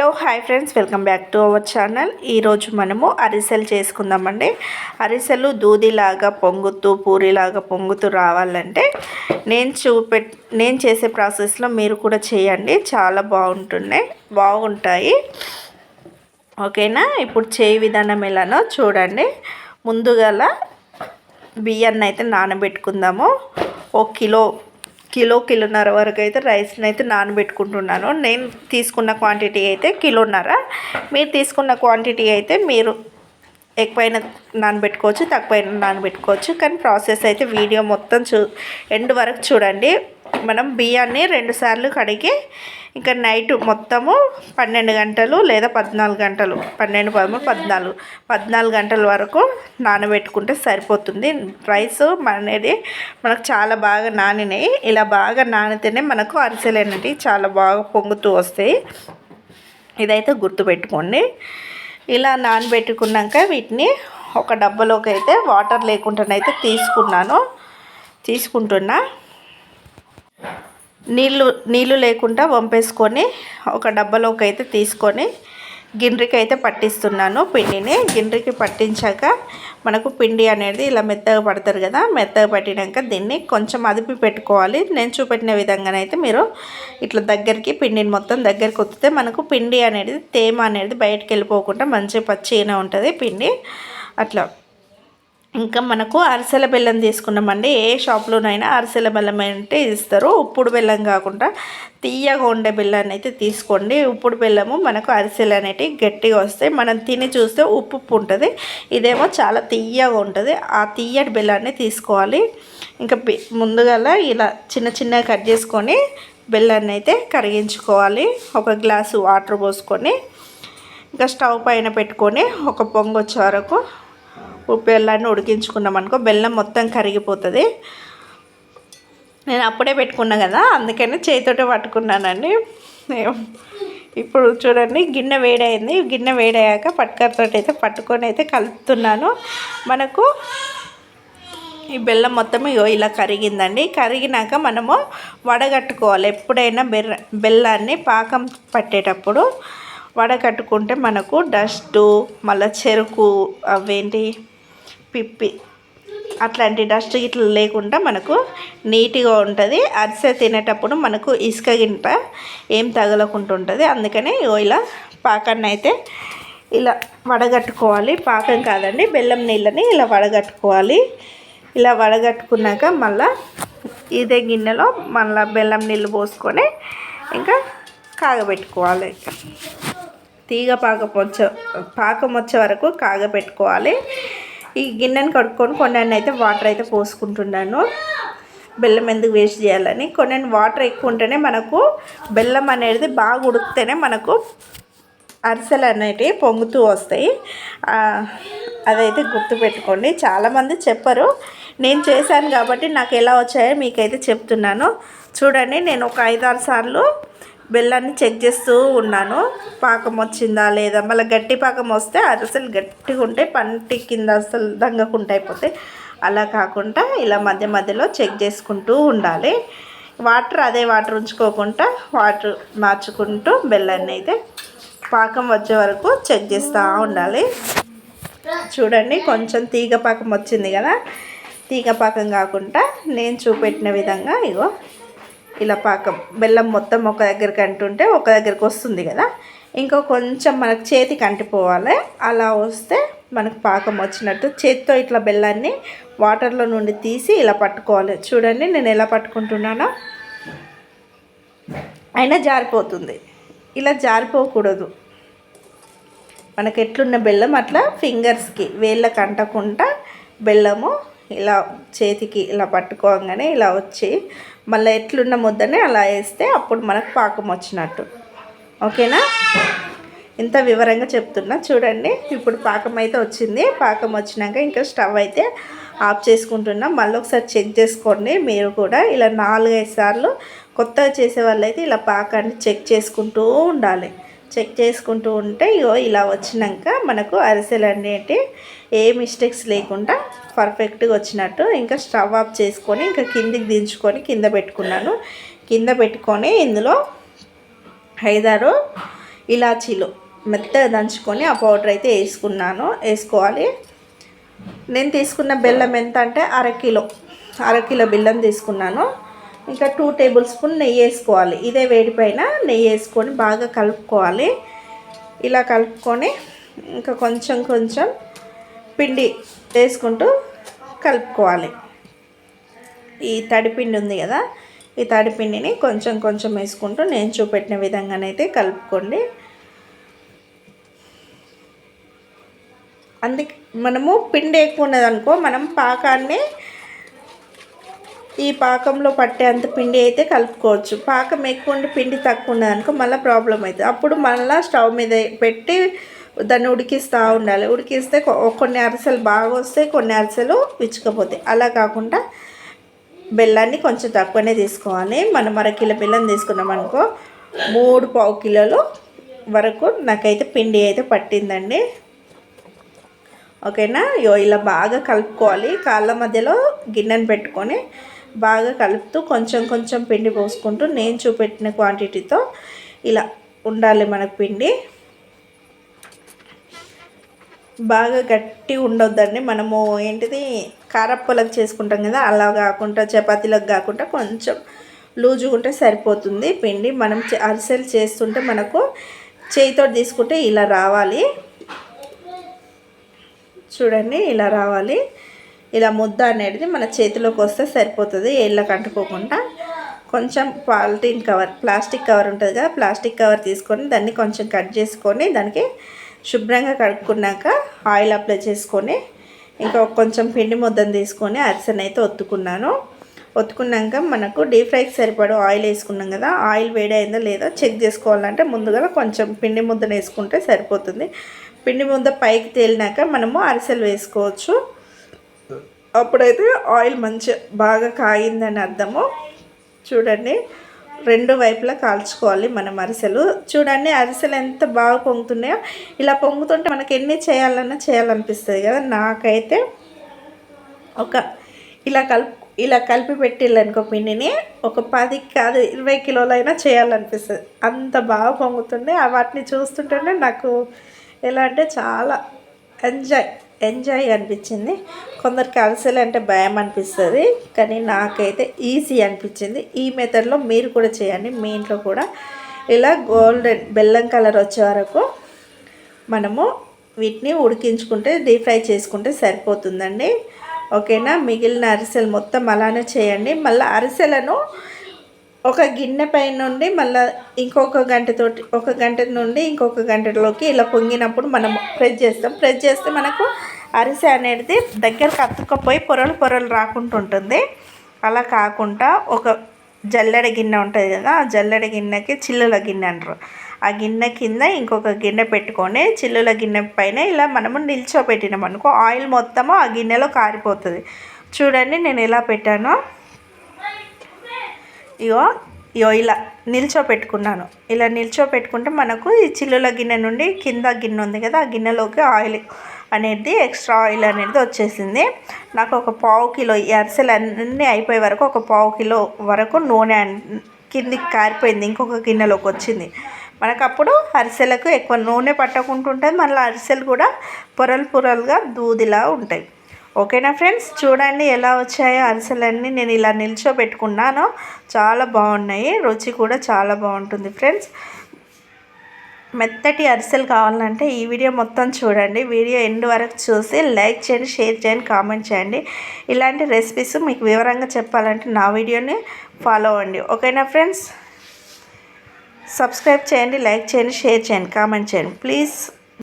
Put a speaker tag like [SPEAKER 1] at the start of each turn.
[SPEAKER 1] Hello hi friends. Welcome back to our channel. ఈరోజు మనము అరిసెలు చేసుకుందామండి. అరిసెలు దూదిలాగా పొంగుతూ పూరిలాగా పొంగుతూ రావాలంటే నేను చూపె నేను చేసే ప్రాసెస్లో మీరు కూడా చేయండి. చాలా బాగుంటున్నాయి. బాగుంటాయి. ఓకేనా? ఇప్పుడు చేయి విధానం ఎలానో చూడండి. ముందుగల బియ్యాన్ని అయితే నానబెట్టుకుందాము. ఒక కిలో కిలో కిలోన్నర వరకు అయితే రైస్ని అయితే నానబెట్టుకుంటున్నాను. నేను తీసుకున్న క్వాంటిటీ అయితే కిలోన్నర. మీరు తీసుకున్న క్వాంటిటీ అయితే మీరు ఎక్కువైనా నానబెట్టుకోవచ్చు తక్కువైనా నానబెట్టుకోవచ్చు. కానీ ప్రాసెస్ అయితే వీడియో మొత్తం చూ ఎండ్ వరకు చూడండి. మనం బియ్యాన్ని రెండుసార్లు కడిగి ఇంకా నైట్ మొత్తము పన్నెండు గంటలు లేదా పద్నాలుగు గంటలు. పన్నెండు పదమూడు పద్నాలుగు. పద్నాలుగు గంటల వరకు నానబెట్టుకుంటే సరిపోతుంది. రైస్ అనేది మనకు చాలా బాగా నానినాయి. ఇలా బాగా నానితేనే మనకు అరిసెలు అనేవి చాలా బాగా పొంగుతూ వస్తాయి. ఇదైతే గుర్తుపెట్టుకోండి. ఇలా నానబెట్టుకున్నాక వీటిని ఒక డబ్బాలోకి అయితే వాటర్ లేకుండానైతే తీసుకున్నాను. తీసుకుంటున్నా. నీళ్ళు నీళ్ళు లేకుండా వంపేసుకొని ఒక డబ్బాలోకి అయితే తీసుకొని గిన్నెకి అయితే పట్టిస్తున్నాను పిండిని. గిన్నెకి పట్టించాక మనకు పిండి అనేది ఇలా మెత్తగా పడతారు కదా మెత్తగా పట్టినాక దీన్ని కొంచెం అదిపి పెట్టుకోవాలి. నేను చూపెట్టిన విధంగానైతే మీరు ఇట్లా దగ్గరికి పిండిని మొత్తం దగ్గరికి ఒత్తితే మనకు పిండి అనేది తేమ అనేది బయటకు వెళ్ళిపోకుండా మంచి పచ్చిగా ఉంటుంది పిండి. అట్లా. ఇంకా మనకు అరిసెల బెల్లం తీసుకున్నామండి. ఏ షాప్లోనైనా అరిసెల బెల్లం అంటే ఇస్తారు. ఉప్పుడు బెల్లం కాకుండా తీయగా ఉండే బెల్లాన్ని అయితే తీసుకోండి. ఉప్పుడు బెల్లము మనకు అరిసెలు అనేటివి గట్టిగా వస్తాయి. మనం తిని చూస్తే ఉప్పు ఉప్పు ఉంటుంది. ఇదేమో చాలా తీయగా ఉంటుంది. ఆ తీయటి బెల్లాన్ని తీసుకోవాలి. ఇంకా ముందుగాల ఇలా చిన్న చిన్నగా కట్ చేసుకొని బెల్లాన్ని అయితే కరిగించుకోవాలి. ఒక గ్లాసు వాటర్ పోసుకొని ఇంకా స్టవ్ పైన పెట్టుకొని ఒక పొంగు వచ్చే వరకు బెల్లాన్ని ఉడికించుకున్నాం అనుకో బెల్లం మొత్తం కరిగిపోతుంది. నేను అప్పుడే పెట్టుకున్నా కదా అందుకని చేతితోటే పట్టుకున్నానండి. ఇప్పుడు చూడండి గిన్నె వేడైంది. గిన్నె వేడయ్యాక పట్టుకరతో అయితే పట్టుకొని అయితే కలుపుతున్నాను. మనకు ఈ బెల్లం మొత్తం ఇలా కరిగిందండి. కరిగినాక మనము వడగట్టుకోవాలి. ఎప్పుడైనా బెర్ర బెల్లాన్ని పాకం పట్టేటప్పుడు వడగట్టుకుంటే మనకు డస్టు మళ్ళీ చెరుకు అవేంటి పిప్పి. అట్లాంటి డస్ట్ ఇట్లా లేకుండా మనకు నీట్గా ఉంటుంది. అరిసె తినేటప్పుడు మనకు ఇసుక గింట ఏం తగలకుండా ఉంటుంది. అందుకనే ఇలా పాకాన్ని అయితే ఇలా వడగట్టుకోవాలి. పాకం కాదండి బెల్లం నీళ్ళని ఇలా వడగట్టుకోవాలి. ఇలా వడగట్టుకున్నాక మళ్ళా ఇదే గిన్నెలో మళ్ళీ బెల్లం నీళ్ళు పోసుకొని ఇంకా కాగబెట్టుకోవాలి. తీగ పాకం వచ్చే పాకం వచ్చే వరకు కాగబెట్టుకోవాలి. ఈ గిన్నెని కడుక్కొని కొన్ని అయితే వాటర్ అయితే పోసుకుంటున్నాను. బెల్లం ఎందుకు వేస్ట్ చేయాలని. కొన్ని వాటర్ ఎక్కువ ఉంటేనే మనకు బెల్లం అనేది బాగా ఉడికితేనే మనకు అరిసెలు అనేటివి పొంగుతూ వస్తాయి. అదైతే గుర్తుపెట్టుకోండి చాలామంది చెప్పరు. నేను చేశాను కాబట్టి నాకు ఎలా వచ్చాయో మీకైతే చెప్తున్నాను. చూడండి నేను ఒక ఐదారు సార్లు బెల్లాన్ని చెక్ చేస్తూ ఉన్నాను. పాకం వచ్చిందా లేదా? మళ్ళీ గట్టి పాకం వస్తే అది అసలు గట్టిగా ఉంటే పంటి కింద అసలు దంగకుండా అయిపోతాయి. అలా కాకుండా ఇలా మధ్య మధ్యలో చెక్ చేసుకుంటూ ఉండాలి. వాటర్ అదే వాటర్ ఉంచుకోకుండా వాటర్ మార్చుకుంటూ బెల్లాన్ని అయితే పాకం వచ్చే వరకు చెక్ చేస్తూ ఉండాలి. చూడండి కొంచెం తీగ పాకం వచ్చింది కదా. తీగ పాకం కాకుండా నేను చూపెట్టిన విధంగా ఇగో ఇలా పాకం బెల్లం మొత్తం ఒక దగ్గరికి అంటుంటే ఒక దగ్గరికి వస్తుంది కదా. ఇంకో కొంచెం మనకు చేతికి అంటిపోవాలి అలా వస్తే మనకు పాకం వచ్చినట్టు చేతితో ఇట్లా బెల్లాన్ని వాటర్లో నుండి తీసి ఇలా పట్టుకోవాలి. చూడండి నేను ఎలా పట్టుకుంటున్నానో. అయినా జారిపోతుంది. ఇలా జారిపోకూడదు. మనకు ఎట్లున్న బెల్లం అట్లా ఫింగర్స్కి వేళ్ళకి అంటకుండా బెల్లము ఇలా చేతికి ఇలా పట్టుకోగానే ఇలా వచ్చి మళ్ళీ ఎట్లున్న ముద్దనే అలా వేస్తే అప్పుడు మనకు పాకం వచ్చినట్టు. ఓకేనా? ఇంత వివరంగా చెప్తున్నా. చూడండి ఇప్పుడు పాకం అయితే వచ్చింది. పాకం వచ్చినాక ఇంకా స్టవ్ అయితే ఆఫ్ చేసుకుంటున్నా. మళ్ళీ ఒకసారి చెక్ చేసుకోండి. మీరు కూడా ఇలా నాలుగైదు సార్లు కొత్తగా చేసే వాళ్ళైతే ఇలా పాకాన్ని చెక్ చేసుకుంటూ ఉండాలి. చెక్ చేసుకుంటూ ఉంటే ఇగో ఇలా వచ్చినాక మనకు అరిసెలు అనేటి ఏ మిస్టేక్స్ లేకుండా పర్ఫెక్ట్గా వచ్చినట్టు ఇంకా స్టవ్ ఆఫ్ చేసుకొని ఇంకా కిందికి దించుకొని కింద పెట్టుకున్నాను. కింద పెట్టుకొని ఇందులో ఐదారు ఇలాచీలు మెత్తగా దంచుకొని ఆ పౌడర్ అయితే వేసుకున్నాను. వేసుకోవాలి. నేను తీసుకున్న బెల్లం ఎంత అంటే అరకిలో అరకిలో బెల్లం తీసుకున్నాను. ఇంకా టూ టేబుల్ స్పూన్ నెయ్యి వేసుకోవాలి. ఇదే వేడిపైన నెయ్యి వేసుకొని బాగా కలుపుకోవాలి. ఇలా కలుపుకొని ఇంకా కొంచెం కొంచెం పిండి వేసుకుంటూ కలుపుకోవాలి. ఈ తడిపిండి ఉంది కదా ఈ తడిపిండిని కొంచెం కొంచెం వేసుకుంటూ నేను చూపెట్టిన విధంగానైతే కలుపుకోండి. అందుకే మనము పిండి ఎక్కువ ఉన్నదనుకో మనం పాకాన్ని ఈ పాకంలో పట్టేంత పిండి అయితే కలుపుకోవచ్చు. పాకం ఎక్కువ ఉండి పిండి తక్కువ ఉన్నదనుకో మళ్ళీ ప్రాబ్లం అవుతుంది అప్పుడు మళ్ళీ స్టవ్ మీద పెట్టి దాన్ని ఉడికిస్తూ ఉండాలి. ఉడికిస్తే కొన్ని అరిసెలు బాగా వస్తాయి కొన్ని అరిసెలు విచ్చుకపోతాయి అలా కాకుండా బెల్లాన్ని కొంచెం తక్కువనే తీసుకోవాలి. మనం అర కిలో బెల్లం తీసుకున్నాం అనుకో మూడు పావు కిలోలు వరకు నాకైతే పిండి అయితే పట్టిందండి. ఓకేనా? ఇలా బాగా కలుపుకోవాలి. కాళ్ళ మధ్యలో గిన్నెను పెట్టుకొని బాగా కలుపుతూ కొంచెం కొంచెం పిండి పోసుకుంటూ నేను చూపెట్టిన క్వాంటిటీతో ఇలా ఉండాలి మనకు పిండి. బాగా గట్టి ఉండొద్దండి. మనము ఏంటిది కారప్పలకు చేసుకుంటాం కదా అలా కాకుండా చపాతీలకు కాకుండా కొంచెం లూజుగా ఉంటే సరిపోతుంది పిండి. మనం అరిసెలు చేస్తుంటే మనకు చేయితో తీసుకుంటే ఇలా రావాలి. చూడండి ఇలా రావాలి. ఇలా ముద్ద అనేది మన చేతిలోకి వస్తే సరిపోతుంది ఏళ్ళకి అంటుకోకుండా కొంచెం పాలిథిన్ కవర్ ప్లాస్టిక్ కవర్ ఉంటుంది కదా ప్లాస్టిక్ కవర్ తీసుకొని దాన్ని కొంచెం కట్ చేసుకొని దానికి శుభ్రంగా కడుక్కున్నాక ఆయిల్ అప్లై చేసుకొని ఇంకా కొంచెం పిండి ముద్దను తీసుకొని అరిసెన అయితే ఒత్తుకున్నాను. ఒత్తుకున్నాక మనకు డీప్ ఫ్రైకి సరిపడు ఆయిల్ వేసుకున్నాం కదా ఆయిల్ వేడైందో లేదో చెక్ చేసుకోవాలంటే ముందుగా కొంచెం పిండి ముద్దను వేసుకుంటే సరిపోతుంది. పిండి ముద్ద పైకి తేలినాక మనము అరిసెలు వేసుకోవచ్చు. అప్పుడైతే ఆయిల్ మంచి బాగా కాగిందని అర్థము. చూడండి రెండు వైపులా కాల్చుకోవాలి మనం అరిసెలు చూడండి అరిసెలు ఎంత బాగా పొంగుతున్నాయో. ఇలా పొంగుతుంటే మనకి ఎన్ని చేయాలన్నా చేయాలనిపిస్తుంది కదా. నాకైతే ఒక ఇలా కలుపు ఇలా కలిపి పెట్టిల్లనుకో పిండిని ఒక పది కాదు ఇరవై కిలోలైనా చేయాలనిపిస్తుంది. అంత బాగా పొంగుతుండే వాటిని చూస్తుంటేనే నాకు ఎలా అంటే చాలా ఎంజాయ్. ఎంజాయ్ అనిపించింది. కొందరికి అలసలు అంటే భయం అనిపిస్తుంది కానీ నాకైతే ఈజీ అనిపించింది. ఈ మెథడ్లో మీరు కూడా చేయండి. మీ ఇంట్లో కూడా ఇలా గోల్డెన్ బెల్లం కలర్ వచ్చే వరకు మనము వీటిని ఉడికించుకుంటే డీప్ ఫ్రై చేసుకుంటే సరిపోతుందండి. ఓకేనా? మిగిలిన అరిసెలు మొత్తం అలానే చేయండి. మళ్ళీ అరిసెలను ఒక గిన్నె పై నుండి మళ్ళీ ఇంకొక గంటతోటి ఒక గంట నుండి ఇంకొక గంటలోకి ఇలా పొంగినప్పుడు మనం ప్రెస్ చేస్తాం. ప్రెస్ చేస్తే మనకు అరిసె అనేది దగ్గరకు అతుక్కపోయి పొరలు పొరలు రాకుండా ఉంటుంది. అలా కాకుండా ఒక జల్లెడ గిన్నె ఉంటుంది కదా ఆ జల్లెడ గిన్నెకి చిల్లుల గిన్నె అంటారు. ఆ గిన్నె కింద ఇంకొక గిన్నె పెట్టుకొని చిల్లుల గిన్నె పైన ఇలా మనము నిల్చోబెట్టినాం అనుకో ఆయిల్ మొత్తము ఆ గిన్నెలో కారిపోతుంది. చూడండి నేను ఎలా పెట్టానో. ఇగో ఇగో ఇలా నిల్చోపెట్టుకున్నాను. ఇలా నిల్చోపెట్టుకుంటే మనకు ఈ చిల్లుల గిన్నె నుండి కింద గిన్నె ఉంది కదా ఆ గిన్నెలోకి ఆయిల్ అనేది ఎక్స్ట్రా ఆయిల్ అనేది వచ్చేసింది. నాకు ఒక పావు కిలో ఈ అరిసెలు అన్నీ అయిపోయే వరకు ఒక పావు కిలో వరకు నూనె కిందికి కారిపోయింది ఇంకొక గిన్నెలోకి వచ్చింది. మనకు అప్పుడు అరిసెలకు ఎక్కువ నూనె పట్టకుంటుంటుంది మళ్ళీ అరిసెలు కూడా పొరలు పొరలుగా దూదిలా ఉంటాయి. ఓకేనా ఫ్రెండ్స్? చూడండి ఎలా వచ్చాయో అరిసెలన్నీ నేను ఇలా నిల్చోబెట్టుకున్నాను. చాలా బాగున్నాయి. రుచి కూడా చాలా బాగుంటుంది ఫ్రెండ్స్. మెత్తటి అరిసెలు కావాలంటే ఈ వీడియో మొత్తం చూడండి. వీడియో ఎండ్ వరకు చూసి లైక్ చేయండి షేర్ చేయండి కామెంట్ చేయండి. ఇలాంటి రెసిపీస్ మీకు వివరంగా చెప్పాలంటే నా వీడియోని ఫాలో అవ్వండి. ఓకేనా ఫ్రెండ్స్? సబ్స్క్రైబ్ చేయండి లైక్ చేయండి షేర్ చేయండి కామెంట్ చేయండి. ప్లీజ్.